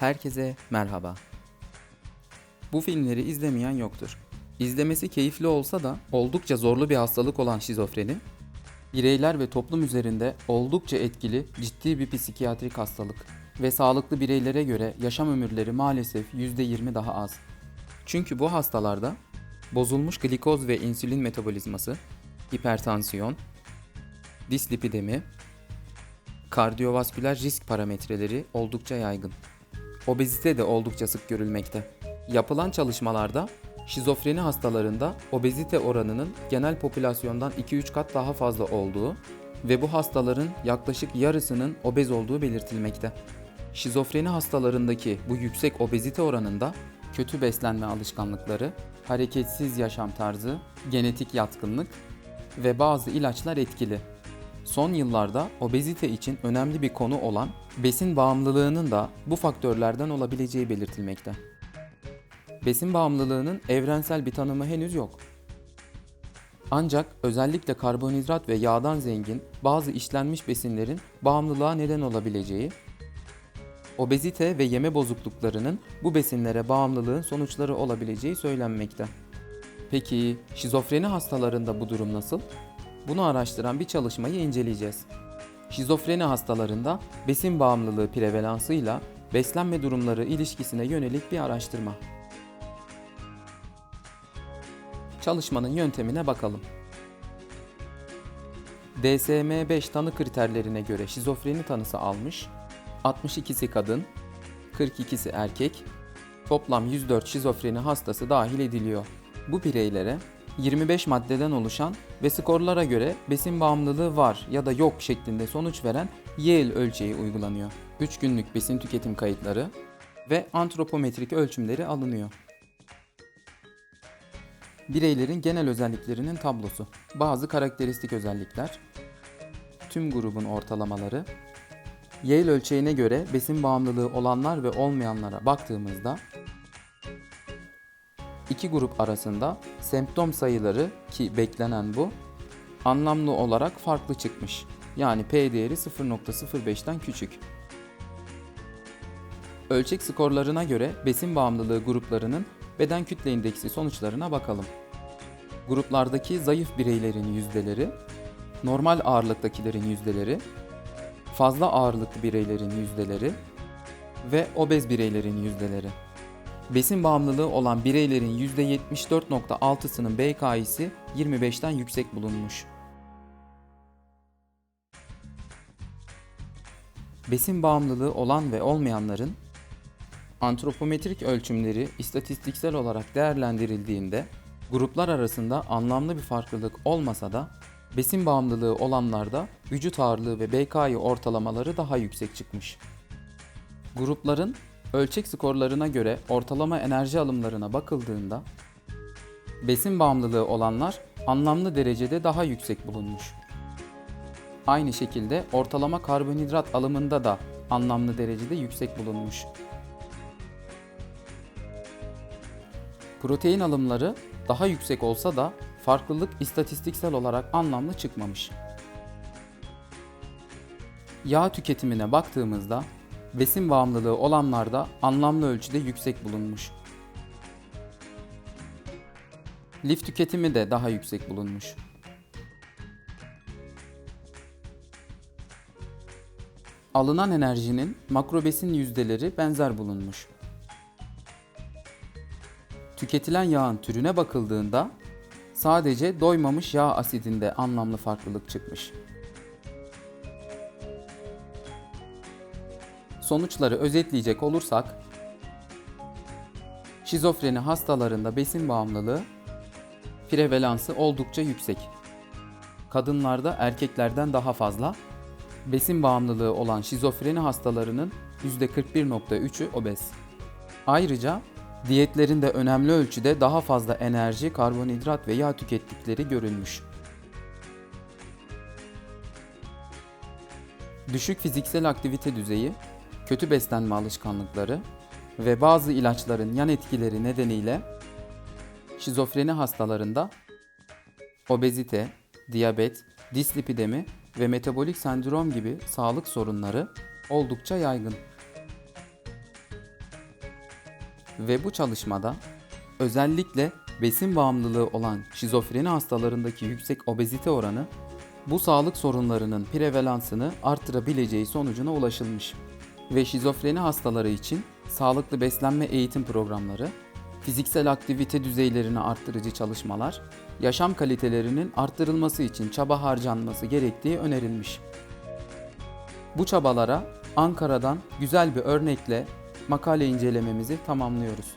Herkese merhaba. Bu filmleri izlemeyen yoktur. İzlemesi keyifli olsa da oldukça zorlu bir hastalık olan şizofreni, bireyler ve toplum üzerinde oldukça etkili ciddi bir psikiyatrik hastalık ve sağlıklı bireylere göre yaşam ömürleri maalesef %20 daha az. Çünkü bu hastalarda bozulmuş glikoz ve insülin metabolizması, hipertansiyon, dislipidemi, kardiyovasküler risk parametreleri oldukça yaygın. Obezite de oldukça sık görülmekte. Yapılan çalışmalarda şizofreni hastalarında obezite oranının genel popülasyondan 2-3 kat daha fazla olduğu ve bu hastaların yaklaşık yarısının obez olduğu belirtilmekte. Şizofreni hastalarındaki bu yüksek obezite oranında kötü beslenme alışkanlıkları, hareketsiz yaşam tarzı, genetik yatkınlık ve bazı ilaçlar etkili. Son yıllarda obezite için önemli bir konu olan besin bağımlılığının da bu faktörlerden olabileceği belirtilmekte. Besin bağımlılığının evrensel bir tanımı henüz yok. Ancak özellikle karbonhidrat ve yağdan zengin bazı işlenmiş besinlerin bağımlılığa neden olabileceği, obezite ve yeme bozukluklarının bu besinlere bağımlılığın sonuçları olabileceği söylenmekte. Peki şizofreni hastalarında bu durum nasıl? Bunu araştıran bir çalışmayı inceleyeceğiz. Şizofreni hastalarında besin bağımlılığı prevalansıyla beslenme durumları ilişkisine yönelik bir araştırma. Çalışmanın yöntemine bakalım. DSM-5 tanı kriterlerine göre şizofreni tanısı almış, 62'si kadın, 42'si erkek, toplam 104 şizofreni hastası dahil ediliyor. Bu bireylere 25 maddeden oluşan ve skorlara göre besin bağımlılığı var ya da yok şeklinde sonuç veren Yale ölçeği uygulanıyor. 3 günlük besin tüketim kayıtları ve antropometrik ölçümleri alınıyor. Bireylerin genel özelliklerinin tablosu. Bazı karakteristik özellikler. Tüm grubun ortalamaları. Yale ölçeğine göre besin bağımlılığı olanlar ve olmayanlara baktığımızda iki grup arasında semptom sayıları ki beklenen bu anlamlı olarak farklı çıkmış. Yani P değeri 0.05'ten küçük. Ölçek skorlarına göre besin bağımlılığı gruplarının beden kütle indeksi sonuçlarına bakalım. Gruplardaki zayıf bireylerin yüzdeleri, normal ağırlıktakilerin yüzdeleri, fazla ağırlıklı bireylerin yüzdeleri ve obez bireylerin yüzdeleri. Besin bağımlılığı olan bireylerin %74.6'sının BKI'si 25'ten yüksek bulunmuş. Besin bağımlılığı olan ve olmayanların antropometrik ölçümleri istatistiksel olarak değerlendirildiğinde gruplar arasında anlamlı bir farklılık olmasa da besin bağımlılığı olanlarda vücut ağırlığı ve BKI ortalamaları daha yüksek çıkmış. Grupların ölçek skorlarına göre ortalama enerji alımlarına bakıldığında besin bağımlılığı olanlar anlamlı derecede daha yüksek bulunmuş. Aynı şekilde ortalama karbonhidrat alımında da anlamlı derecede yüksek bulunmuş. Protein alımları daha yüksek olsa da farklılık istatistiksel olarak anlamlı çıkmamış. Yağ tüketimine baktığımızda besin bağımlılığı olanlarda anlamlı ölçüde yüksek bulunmuş. Lif tüketimi de daha yüksek bulunmuş. Alınan enerjinin makrobesin yüzdeleri benzer bulunmuş. Tüketilen yağın türüne bakıldığında sadece doymamış yağ asidinde anlamlı farklılık çıkmış. Sonuçları özetleyecek olursak, şizofreni hastalarında besin bağımlılığı prevalansı oldukça yüksek. Kadınlarda erkeklerden daha fazla, besin bağımlılığı olan şizofreni hastalarının %41.3'ü obez. Ayrıca diyetlerinde önemli ölçüde daha fazla enerji, karbonhidrat ve yağ tükettikleri görülmüş. Düşük fiziksel aktivite düzeyi, kötü beslenme alışkanlıkları ve bazı ilaçların yan etkileri nedeniyle şizofreni hastalarında obezite, diyabet, dislipidemi ve metabolik sendrom gibi sağlık sorunları oldukça yaygın. Ve bu çalışmada özellikle besin bağımlılığı olan şizofreni hastalarındaki yüksek obezite oranı bu sağlık sorunlarının prevalansını artırabileceği sonucuna ulaşılmış. Ve şizofreni hastaları için sağlıklı beslenme eğitim programları, fiziksel aktivite düzeylerini arttırıcı çalışmalar, yaşam kalitelerinin arttırılması için çaba harcanması gerektiği önerilmiş. Bu çabalara Ankara'dan güzel bir örnekle makale incelememizi tamamlıyoruz.